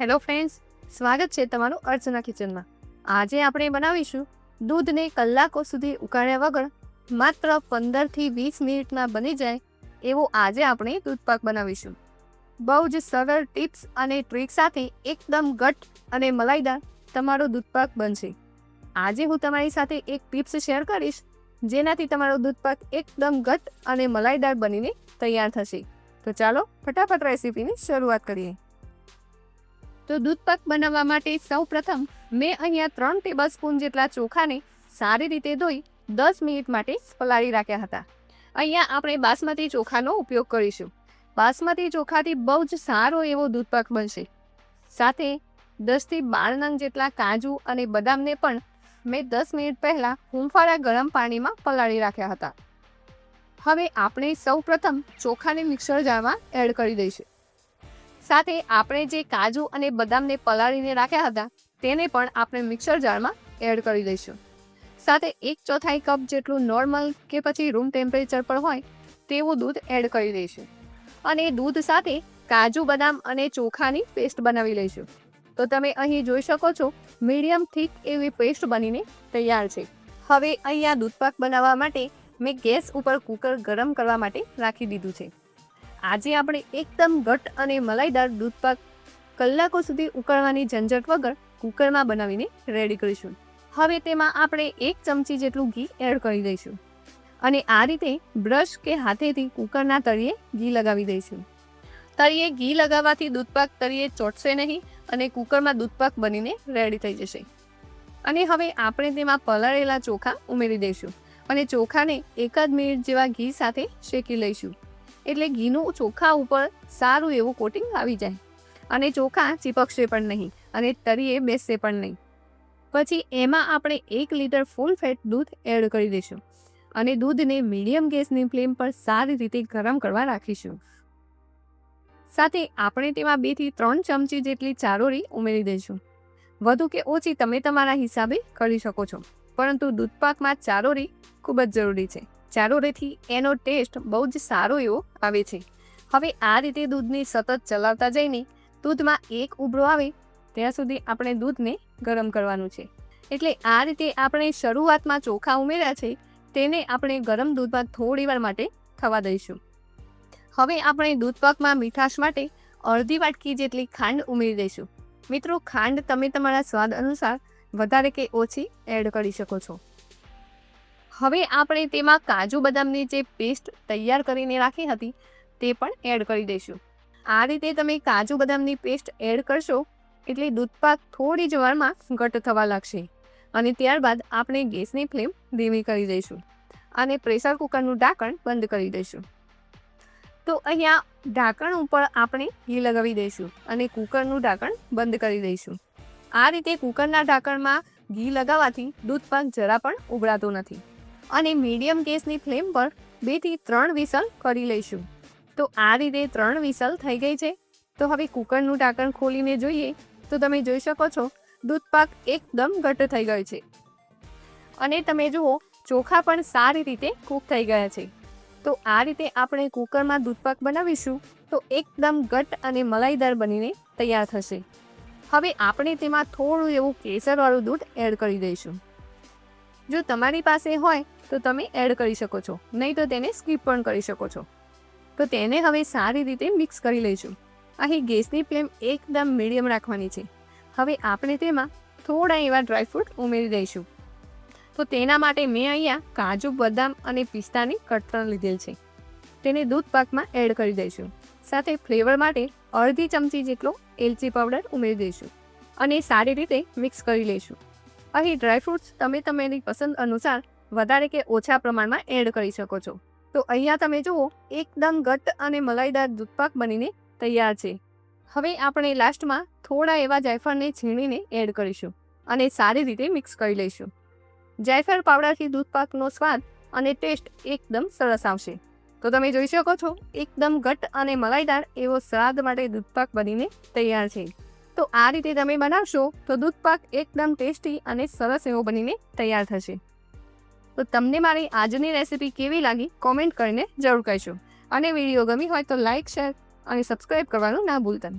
Hello friends, સ્વાગત છે તમારું અર્ચના કિચનમાં. આજે આપણે બનાવીશું દૂધને કલાકો સુધી ઉકાળ્યા વગર માત્ર પંદરથી વીસ મિનિટમાં બની જાય એવો આજે આપણે દૂધપાક બનાવીશું. બહુ જ સરળ ટિપ્સ અને ટ્રીક સાથે એકદમ ઘટ અને મલાઈદાર તમારો દૂધપાક બનશે. આજે હું તમારી સાથે એક ટિપ્સ શેર કરીશ, જેનાથી તમારો દૂધપાક એકદમ ઘટ અને મલાઈદાર બનીને તૈયાર થશે. તો ચાલો ફટાફટ રેસીપીની શરૂઆત કરીએ. તો દૂધપાક બનાવવા માટે સૌ પ્રથમ મેં અહીંયા ત્રણ ટેબલ સ્પૂન જેટલા ચોખાને સારી રીતે ધોઈ દસ મિનિટ માટે પલાળી રાખ્યા હતા. અહીંયા આપણે બાસમતી ચોખાનો ઉપયોગ કરીશું. બાસમતી ચોખાથી બહુ જ સારો એવો દૂધપાક બનશે. સાથે દસથી બાર નંગ જેટલા કાજુ અને બદામને પણ મેં દસ મિનિટ પહેલાં હુંફાળા ગરમ પાણીમાં પલાળી રાખ્યા હતા. હવે આપણે સૌ પ્રથમ ચોખાને મિક્સર જારમાં એડ કરી દઈશું. સાથે આપણે જે કાજુ અને બદામને પલાળીને રાખ્યા હતા, તેને પણ આપણે મિક્સર જારમાં એડ કરી દઈશું. સાથે એક ચોથાઈ કપ જેટલું નોર્મલ કે પછી રૂમ ટેમ્પરેચર પર હોય, તેવું દૂધ એડ કરી દઈશું. અને દૂધ સાથે કાજુ, બદામ અને ચોખાની પેસ્ટ બનાવી લઈશું. તો તમે અહીં જોઈ શકો છો, મીડિયમ થીક એવી પેસ્ટ બનીને તૈયાર છે. હવે અહીંયા દૂધપાક બનાવવા માટે મેં ગેસ ઉપર કુકર ગરમ કરવા માટે રાખી દીધું છે. આજે આપણે એકદમ ઘટ અને મલાઈદાર દૂધપાક કલાકો સુધી ઉકળવાની ઝંઝટ વગર કુકરમાં બનાવીને રેડી કરીશું. હવે તેમાં આપણે એક ચમચી જેટલું ઘી એડ કરી દઈશું. અને આ રીતે બ્રશ કે હાથેથી કુકરના તળિયે ઘી લગાવી દઈશું. તળિયે ઘી લગાવવાથી દૂધપાક તળિયે ચોટશે નહીં અને કુકરમાં દૂધપાક બનીને રેડી થઈ જશે. અને હવે આપણે તેમાં પલાળેલા ચોખા ઉમેરી દઈશું. અને ચોખાને એકાદ મિનિટ જેવા ઘી સાથે શેકી લઈશું. એટલે ઘીનું ચોખા ઉપર સારું એવું કોટિંગ આવી જાય. અને ચોખા ચીપકશે પણ નહીં અને તરીએ બેસશે પણ નહીં. પછી એમાં આપણે એક લીટર ફૂલ ફેટ દૂધ એડ કરી દઈશું અને દૂધને મીડિયમ ગેસની ફ્લેમ પર સારી રીતે ગરમ કરવા રાખીશું. સાથે આપણે તેમાં બેથી ત્રણ ચમચી જેટલી ચારોળી ઉમેરી દઈશું. વધુ કે ઓછી તમે તમારા હિસાબે કરી શકો છો, પરંતુ દૂધપાકમાં ચારોળી ખૂબ જ જરૂરી છે. ચારોળીથી એનો ટેસ્ટ બહુ જ સારો એવો આવે છે. હવે આ રીતે દૂધને સતત ચલાવતા જઈને દૂધમાં એક ઉભરો આવે, ત્યાં સુધી આપણે દૂધને ગરમ કરવાનું છે. એટલે આ રીતે આપણે શરૂઆતમાં ચોખા ઉમેર્યા છે, તેને આપણે ગરમ દૂધમાં થોડી વાર માટે થવા દઈશું. હવે આપણે દૂધપાકમાં મીઠાશ માટે અડધી વાટકી જેટલી ખાંડ ઉમેરી દઈશું. મિત્રો, ખાંડ તમે તમારા સ્વાદ અનુસાર વધારે કે ઓછી એડ કરી શકો છો. હવે આપણે તેમાં કાજુ બદામની જે પેસ્ટ તૈયાર કરીને રાખી હતી, તે પણ એડ કરી દઈશું. આ રીતે તમે કાજુ બદામની પેસ્ટ એડ કરશો, એટલે દૂધપાક થોડી જ વારમાં ઘટ થવા લાગશે. અને ત્યારબાદ આપણે ગેસની ફ્લેમ ધીમી કરી દઈશું અને પ્રેશર કુકરનું ઢાંકણ બંધ કરી દઈશું. તો અહીંયા ઢાંકણ ઉપર આપણે ઘી લગાવી દઈશું અને કુકરનું ઢાંકણ બંધ કરી દઈશું. આ રીતે કુકરના ઢાંકણમાં ઘી લગાવવાથી દૂધપાક જરા પણ ઉગડાતો નથી. અને મીડિયમ ગેસની ફ્લેમ પર બેથી ત્રણ વિસલ કરી લઈશું. તો આ રીતે ત્રણ વિસલ થઈ ગઈ છે. તો હવે કુકરનું ઢાંકણ ખોલીને જોઈએ. તો તમે જોઈ શકો છો, દૂધપાક એકદમ ઘટ થઈ ગયો છે. અને તમે જુઓ, ચોખા પણ સારી રીતે કૂક થઈ ગયા છે. તો આ રીતે આપણે કુકરમાં દૂધપાક બનાવીશું તો એકદમ ઘટ અને મલાઈદાર બનીને તૈયાર થશે. હવે આપણે તેમાં થોડું એવું કેસરવાળું દૂધ એડ કરી દઈશું. જો તમારી પાસે હોય, તો તમે એડ કરી શકો છો. નહીં તો તેને સ્કીપ પણ કરી શકો છો. તો તેને હવે સારી રીતે મિક્સ કરી લઈશું અહીં ગેસની ફ્લેમ એકદમ મીડિયમ રાખવાની છે. હવે આપણે તેમાં થોડા એવા ડ્રાયફ્રૂટ ઉમેરી દઈશું. તો તેના માટે મેં અહીંયા કાજુ, બદામ અને પિસ્તાની કટરણ લીધેલ છે. તેને દૂધ પાકમાં એડ કરી દઈશું. સાથે ફ્લેવર માટે અડધી ચમચી જેટલો એલચી પાવડર ઉમેરી દઈશું. અને સારી રીતે મિક્સ કરી લઈશું. અહીં ડ્રાયફ્રૂટ્સ તમે તમારી પસંદ અનુસાર વધારે કે ઓછા પ્રમાણમાં એડ કરી શકો છો. તો અહીંયા તમે જુઓ, એકદમ ઘટ્ટ અને મલાઈદાર દૂધપાક બનીને તૈયાર છે. હવે આપણે લાસ્ટમાં થોડા એવા જાયફળને છીણીને એડ કરીશું અને સારી રીતે મિક્સ કરી લઈશું. જાયફળ પાવડરથી દૂધપાકનો સ્વાદ અને ટેસ્ટ એકદમ સરસ આવશે. તો તમે જોઈ શકો છો, એકદમ ઘટ્ટ અને મલાઈદાર એવો સ્વાદ માટે દૂધપાક બનીને તૈયાર છે. તો આ રીતે તમે બનાવશો તો દૂધપાક એકદમ ટેસ્ટી અને સરસ એવો બનીને તૈયાર થશે. તો તમને મારી આજની રેસિપી કેવી લાગી કોમેન્ટ કરીને જરૂર કહેશો અને વીડિયો ગમી હોય તો લાઇક શેર અને સબસ્ક્રાઈબ કરવાનું ના ભૂલતા.